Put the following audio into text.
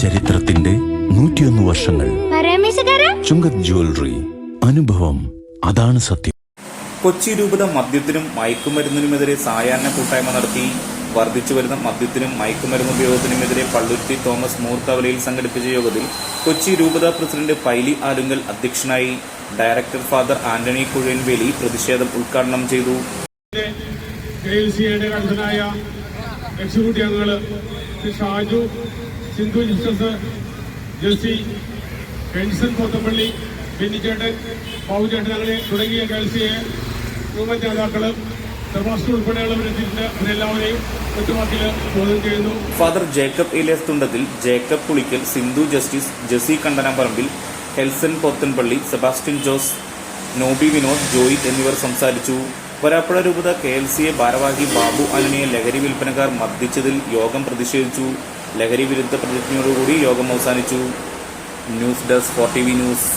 ചരിത്രത്തിന്റെ നൂറ്റിയൊന്ന് വർഷങ്ങൾ. ചുങ്കത് ജ്വല്ലറി. അനുഭവം. അതാണ് സത്യം. കൊച്ചി രൂപത മദ്യത്തിനും മയക്കുമരുന്നിനുമെതിരെ സായാഹ്ന കൂട്ടായ്മ നടത്തി. വർദ്ധിച്ചു വരുന്ന മദ്യത്തിനും മയക്കുമരുന്ന് ഉപയോഗത്തിനുമെതിരെ പള്ളുരുത്തി തോമസ് മൂർത്തവലയിൽ സംഘടിപ്പിച്ച യോഗത്തിൽ കൊച്ചി രൂപത പ്രസിഡന്റ് പൈലി ആലുങ്കൽ അധ്യക്ഷനായി ഡയറക്ടർ ഫാദർ ആന്റണി കുഴൻവേലി പ്രതിഷേധം ഉദ്ഘാടനം ചെയ്തു. എക്സിക്യൂട്ടീവ് അംഗങ്ങൾ ശ്രീ ഷാജു സിന്ധു ജിസ്റ്റസ് ജെസ്സി പെൻസൺ പോത്തപ്പള്ളി ബെന്നിച്ചേട്ടൻ ബാബുചേട്ടൻ അങ്ങനെ തുടങ്ങിയ കേൾസിയെ യുവ ചെയ്യുന്നു. ഫാദർ ജേക്കബ് ഇലേസ് തുണ്ടത്തിൽ ജേക്കബ് പുളിക്കൽ സിന്ധു ജസ്റ്റിസ് ജസി കണ്ടനാപറമ്പിൽ ഹെൽസൻ പോത്തൻപള്ളി സെബാസ്റ്റ്യൻ ജോസ് നോബി വിനോദ് ജോയി എന്നിവർ സംസാരിച്ചു. വരാപ്പുഴ രൂപത കെ എൽ സിയെ ഭാരവാഹി ബാബു അനനിയെ ലഹരി വിൽപ്പനക്കാർ മർദ്ദിച്ചതിൽ യോഗം പ്രതിഷേധിച്ചു. ലഹരി വിരുദ്ധ പ്രതിജ്ഞയോടുകൂടി യോഗം അവസാനിച്ചു. News desk for T V news.